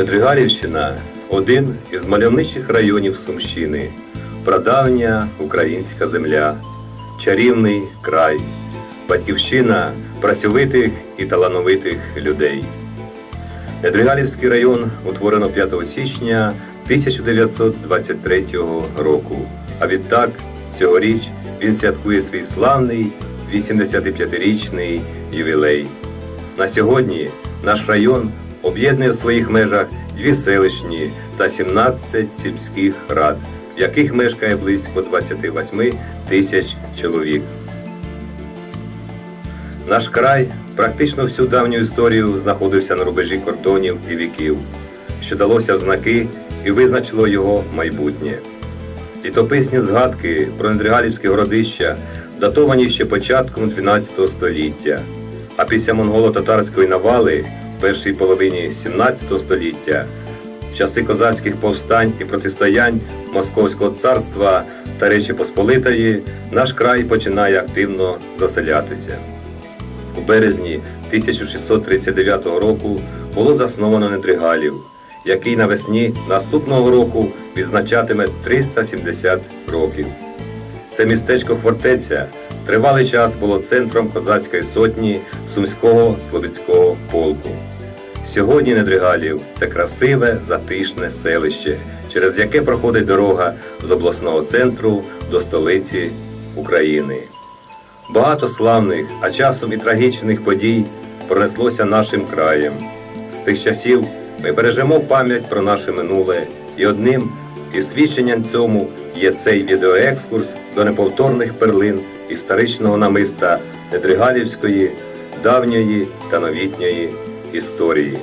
Недригалівщина один із мальовничих районів Сумщини, прадавня українська земля, чарівний край, батьківщина працьовитих і талановитих людей. Недригалівський район утворено 5 січня 1923 року. А відтак цьогоріч він святкує свій славний 85-річний ювілей. На сьогодні наш район об'єднує в своїх межах дві селищні та 17 сільських рад, в яких мешкає близько 28 тисяч чоловік. Наш край практично всю давню історію знаходився на рубежі кордонів і віків, що далося в знаки і визначило його майбутнє. Літописні згадки про Недригалівське городище датовані ще початком 12 століття, а після монголо-татарської навали першій половині 17 століття, в часи козацьких повстань і протистоянь Московського царства та Речі Посполитої, наш край починає активно заселятися. У березні 1639 року було засновано Недригалів, який навесні наступного року відзначатиме 370 років. Це містечко фортеця тривалий час було центром козацької сотні Сумського Слобідського полку. Сьогодні Недригалів це красиве, затишне селище, через яке проходить дорога з обласного центру до столиці України. Багато славних, а часом і трагічних подій пронеслося нашим краєм. З тих часів ми бережемо пам'ять про наше минуле, і одним із свідченням цьому є цей відеоекскурс до неповторних перлин історичного намиста Недригалівської, давньої та новітньої історії.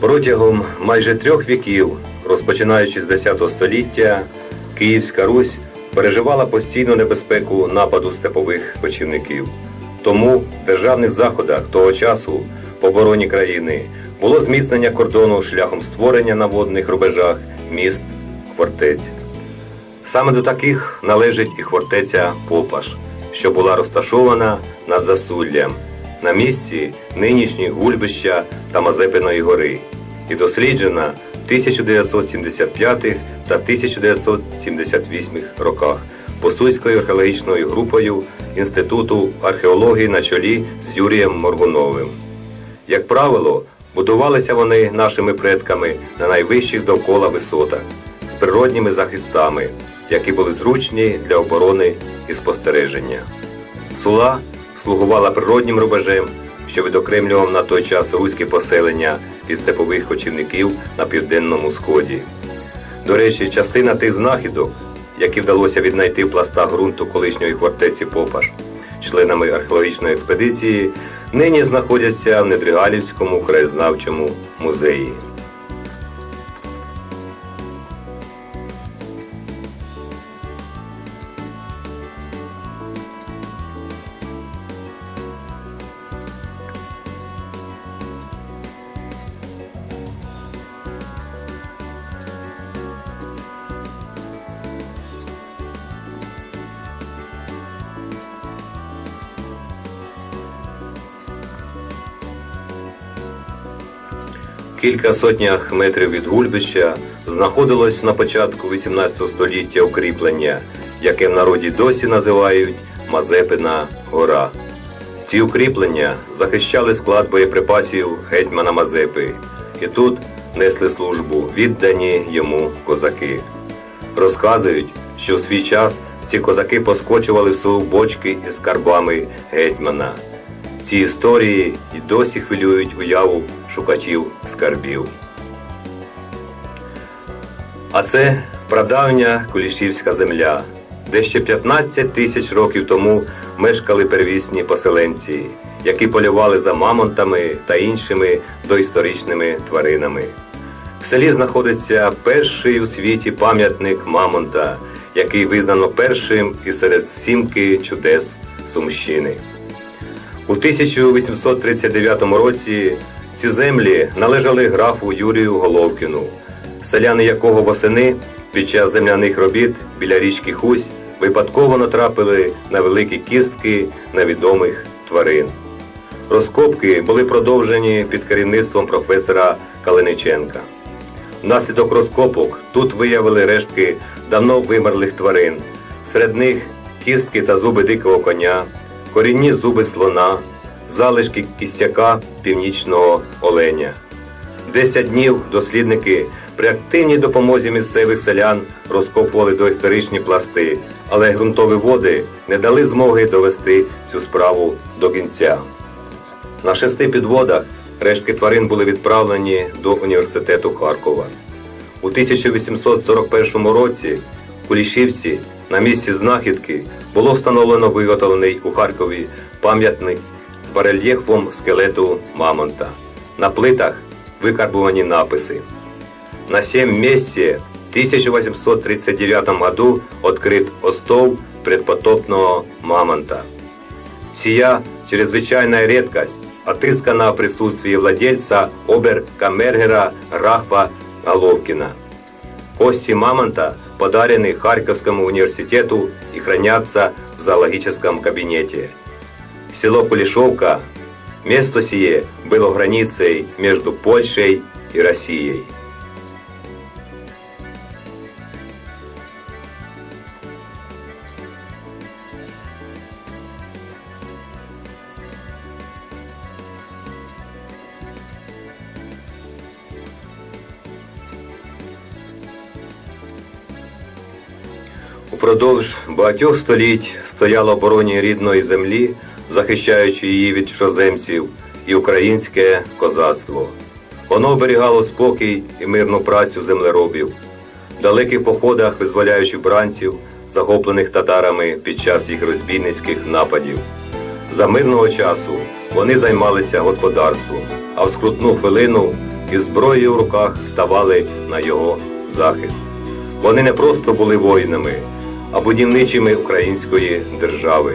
Протягом майже трьох віків, розпочинаючи з 10 століття, Київська Русь переживала постійну небезпеку нападу степових кочівників. Тому в державних заходах того часу по обороні країни було зміцнення кордону шляхом створення на водних рубежах міст фортець. Саме до таких належить і фортеця Попаш, що була розташована над Засуллям на місці нинішніх гульбища та Мазепиної гори і досліджена 1975 та 1978 роках Посульською археологічною групою Інституту археології на чолі з Юрієм Моргуновим. Як правило, будувалися вони нашими предками на найвищих довкола висотах з природніми захистами, які були зручні для оборони і спостереження. Сула слугувала природнім рубежем, що відокремлював на той час руське поселення від степових кочівників на південному сході. До речі, частина тих знахідок, які вдалося віднайти в пластах ґрунту колишньої фортеці Попаш, членами археологічної експедиції, нині знаходяться в Недригалівському краєзнавчому музеї. Кілька сотнях метрів від гульбища знаходилось на початку 18 століття укріплення, яке в народі досі називають Мазепина гора. Ці укріплення захищали склад боєприпасів гетьмана Мазепи, і тут несли службу віддані йому козаки. Розказують, що в свій час ці козаки поскочували в свої бочки із скарбами гетьмана. Ці історії й досі хвилюють уяву шукачів скарбів. А це прадавня Кулішівська земля, де ще 15 тисяч років тому мешкали первісні поселенці, які полювали за мамонтами та іншими доісторичними тваринами. В селі знаходиться перший у світі пам'ятник мамонта, який визнано першим із серед сімки чудес Сумщини. У 1839 році ці землі належали графу Юрію Головкіну, селяни якого восени під час земляних робіт біля річки Хусь випадково натрапили на великі кістки невідомих тварин. Розкопки були продовжені під керівництвом професора Калиниченка. Внаслідок розкопок тут виявили рештки давно вимерлих тварин, серед них кістки та зуби дикого коня, корінні зуби слона, залишки кістяка північного оленя. Десять днів дослідники при активній допомозі місцевих селян розкопували доісторичні пласти, але ґрунтові води не дали змоги довести цю справу до кінця. На шести підводах рештки тварин були відправлені до університету Харкова. У 1841 році Кулішівці на місці знахідки було встановлено виготовлений у Харкові пам'ятник з барельєфом скелету Мамонта. На плитах викарбувані написи. На сем месте в 1839 году открыт остов предпотопного мамонта. Сия чрезвычайная редкость отыскана в присутствии владельца обер-камергера Рахва Головкина. Кости мамонта подарены Харьковскому университету и хранятся в зоологическом кабинете. Село Кулешовка, место сие было границей между Польшей и Россией. Упродовж багатьох століть стояло обороні рідної землі, захищаючи її від чужоземців, і українське козацтво. Воно оберігало спокій і мирну працю землеробів, в далеких походах визволяючи бранців, захоплених татарами під час їх розбійницьких нападів. За мирного часу вони займалися господарством, а в скрутну хвилину із зброєю в руках ставали на його захист. Вони не просто були воїнами, а будівничими української держави.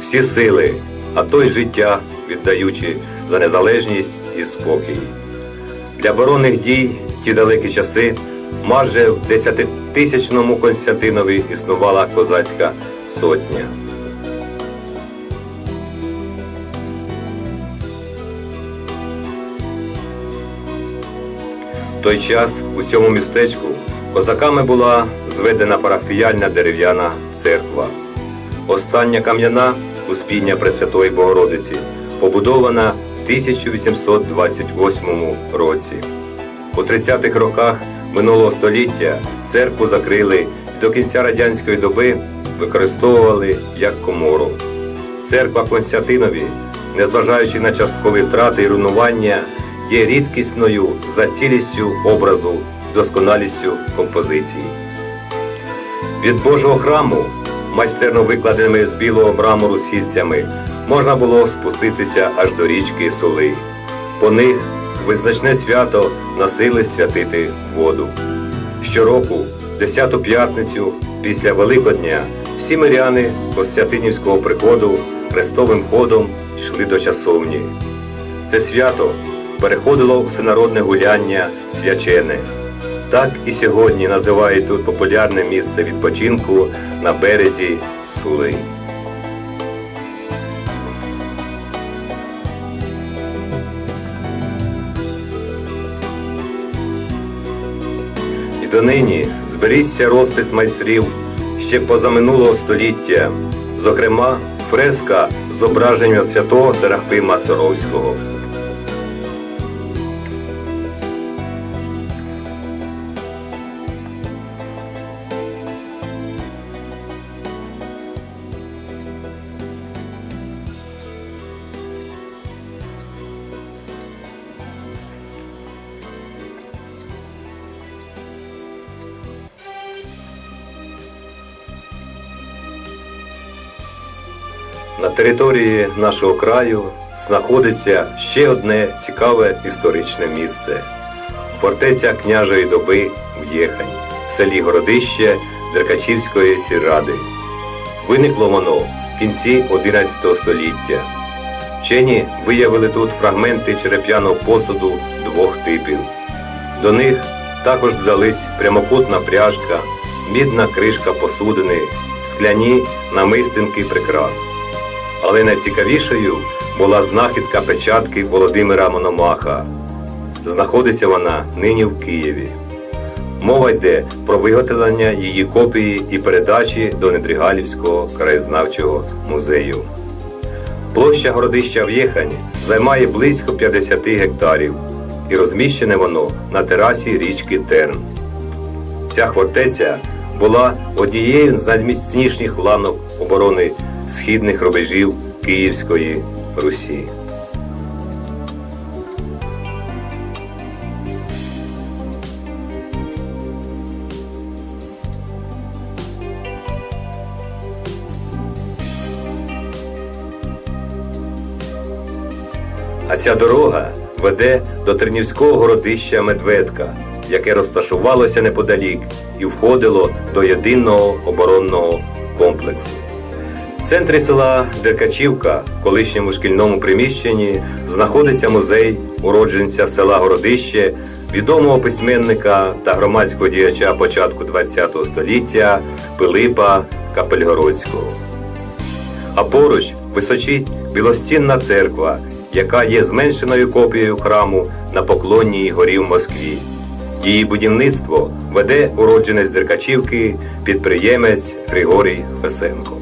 Всі сили, а то й життя віддаючи за незалежність і спокій. Для оборонних дій ті далекі часи майже в десятитисячному Константинові існувала козацька сотня. Той час у цьому містечку козаками була зведена парафіяльна дерев'яна церква. Остання кам'яна успіння Пресвятої Богородиці побудована в 1828 році. У 30-х роках минулого століття церкву закрили і до кінця радянської доби використовували як комору. Церква Константинові, незважаючи на часткові втрати і руйнування, є рідкісною за цілістю образу, досконалістю композиції. Від Божого храму, майстерно викладеними з білого мрамору східцями, можна було спуститися аж до річки Соли. По них визначне свято носили святити воду. Щороку, 10-ту п'ятницю, після Великодня, всі миряни Костянтинівського приходу хрестовим ходом йшли до часовні. Це свято переходило в всенародне гуляння свячене. Так і сьогодні називають тут популярне місце відпочинку на березі Сули. І донині зберігся розпис майстрів ще позаминулого століття, зокрема фреска з зображенням святого Серафима Соровського. Території нашого краю знаходиться ще одне цікаве історичне місце фортеця княжої доби в Єхань в селі Городище Деркачівської сільради. Виникло воно в кінці 11 століття. Вчені виявили тут фрагменти череп'яного посуду двох типів. До них також додались прямокутна пряжка, мідна кришка посудини, скляні намистинки прикрас. Але найцікавішою була знахідка печатки Володимира Мономаха. Знаходиться вона нині в Києві. Мова йде про виготовлення її копії і передачі до Недригалівського краєзнавчого музею. Площа городища В'єхань займає близько 50 гектарів і розміщене воно на терасі річки Терн. Ця фортеця була однією з найміцніших ланок оборони східних рубежів Київської Русі. А ця дорога веде до Тернівського городища Медведка, яке розташувалося неподалік і входило до єдиного оборонного комплексу. В центрі села Деркачівка, колишньому шкільному приміщенні, знаходиться музей уродженця села Городище, відомого письменника та громадського діяча початку ХХ століття Пилипа Капельгородського. А поруч височить білостінна церква, яка є зменшеною копією храму на Поклонній горі в Москві. Її будівництво веде уродженець Деркачівки, підприємець Григорій Фесенко.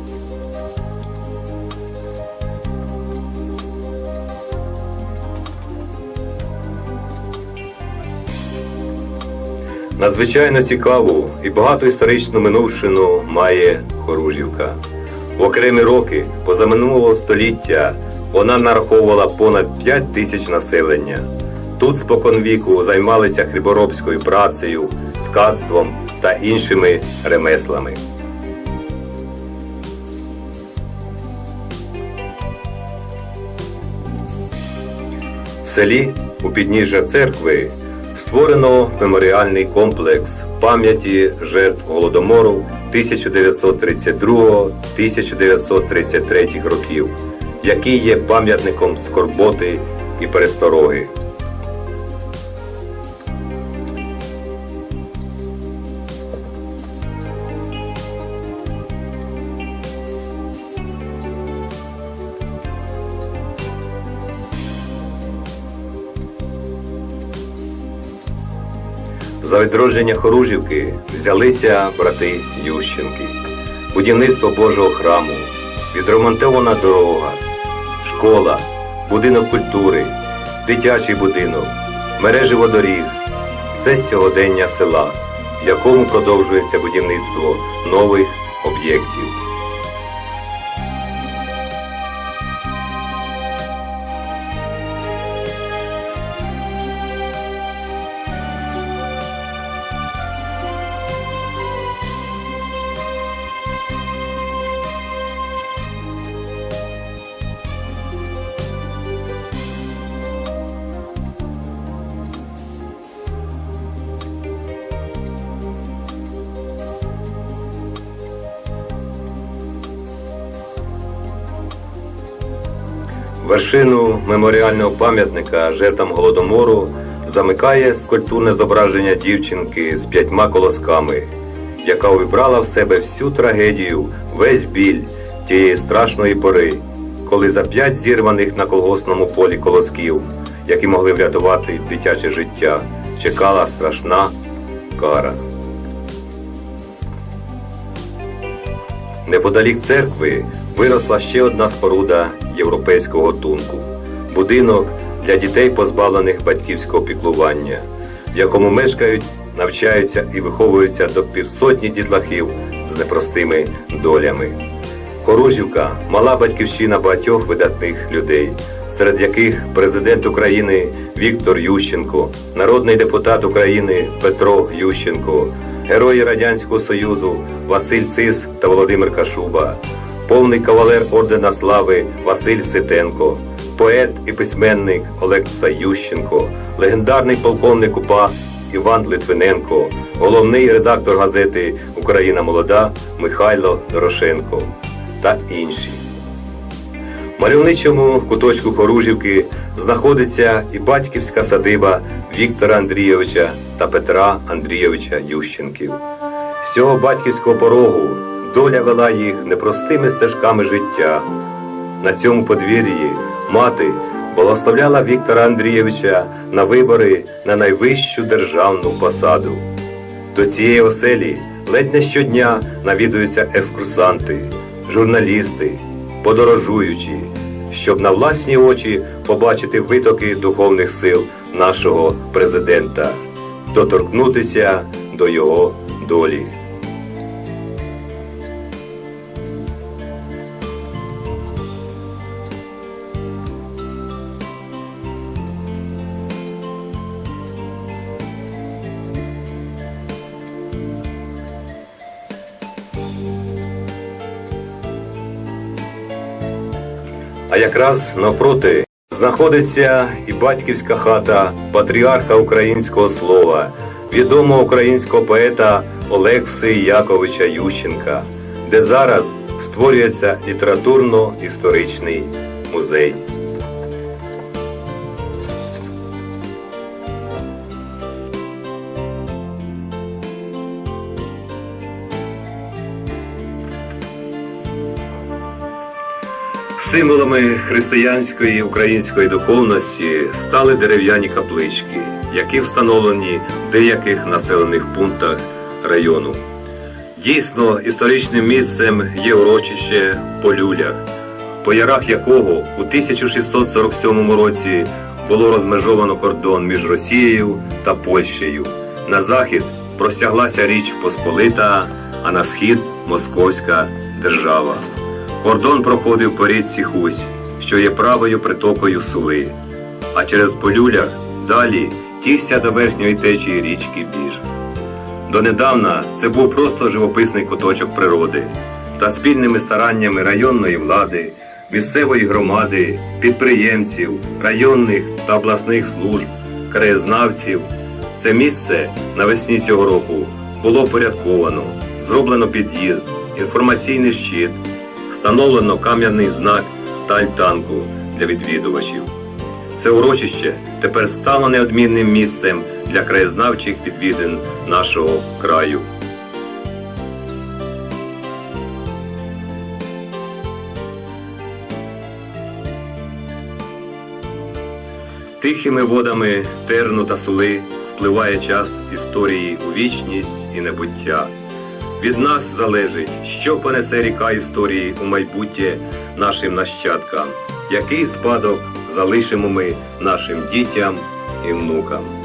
Надзвичайно цікаву і багато історичну минувшину має Хоружівка. В окремі роки позаминулого століття вона нараховувала понад 5 тисяч населення. Тут споконвіку займалися хліборобською працею, ткацтвом та іншими ремеслами. В селі у підніжжя церкви створено меморіальний комплекс пам'яті жертв Голодомору 1932-1933 років, який є пам'ятником скорботи і перестороги. За відродження Хоружівки взялися брати Ющенки, будівництво Божого храму, відремонтована дорога, школа, будинок культури, дитячий будинок, мережі водоріг. Це сьогодення села, в якому продовжується будівництво нових об'єктів. Вершину меморіального пам'ятника жертвам Голодомору замикає скульптурне зображення дівчинки з п'ятьма колосками, яка увібрала в себе всю трагедію, весь біль тієї страшної пори, коли за п'ять зірваних на колгосному полі колосків, які могли врятувати дитяче життя, чекала страшна кара. Неподалік церкви виросла ще одна споруда європейського гатунку – будинок для дітей, позбавлених батьківського піклування, в якому мешкають, навчаються і виховуються до півсотні дітлахів з непростими долями. Хоружівка – мала батьківщина багатьох видатних людей, серед яких президент України Віктор Ющенко, народний депутат України Петро Ющенко, герої Радянського Союзу Василь Цис та Володимир Кашуба, повний кавалер Ордена Слави Василь Ситенко, поет і письменник Олег Ющенко, легендарний полковник УПА Іван Литвиненко, головний редактор газети Україна Молода Михайло Дорошенко та інші. В мальовничому куточку Хоружівки знаходиться і батьківська садиба Віктора Андрійовича та Петра Андрійовича Ющенків. З цього батьківського порогу доля вела їх непростими стежками життя. На цьому подвір'ї мати благословляла Віктора Андрійовича на вибори на найвищу державну посаду. До цієї оселі ледь не щодня навідуються екскурсанти, журналісти, подорожуючі, щоб на власні очі побачити витоки духовних сил нашого президента, доторкнутися до його долі. Якраз навпроти знаходиться і батьківська хата патріарха українського слова, відомого українського поета Олекси Яковича Ющенка, де зараз створюється літературно-історичний музей. Символами християнської української духовності стали дерев'яні каплички, які встановлені в деяких населених пунктах району. Дійсно, історичним місцем є урочище по люлях, по ярах якого у 1647 році було розмежовано кордон між Росією та Польщею. На захід простяглася Річ Посполита, а на схід Московська держава. Кордон проходив по річці Хусь, що є правою притокою Сули, а через полюлях далі тігся до верхньої течії річки Бір. Донедавна це був просто живописний куточок природи, та спільними стараннями районної влади, місцевої громади, підприємців, районних та обласних служб, краєзнавців. Це місце навесні цього року було порядковано, зроблено під'їзд, інформаційний щит, встановлено кам'яний знак та альтанку для відвідувачів. Це урочище тепер стало неодмінним місцем для краєзнавчих відвідин нашого краю. Тихими водами терну та сули спливає час історії у вічність і небуття. Від нас залежить, що понесе ріка історії у майбутнє нашим нащадкам, який спадок залишимо ми нашим дітям і внукам.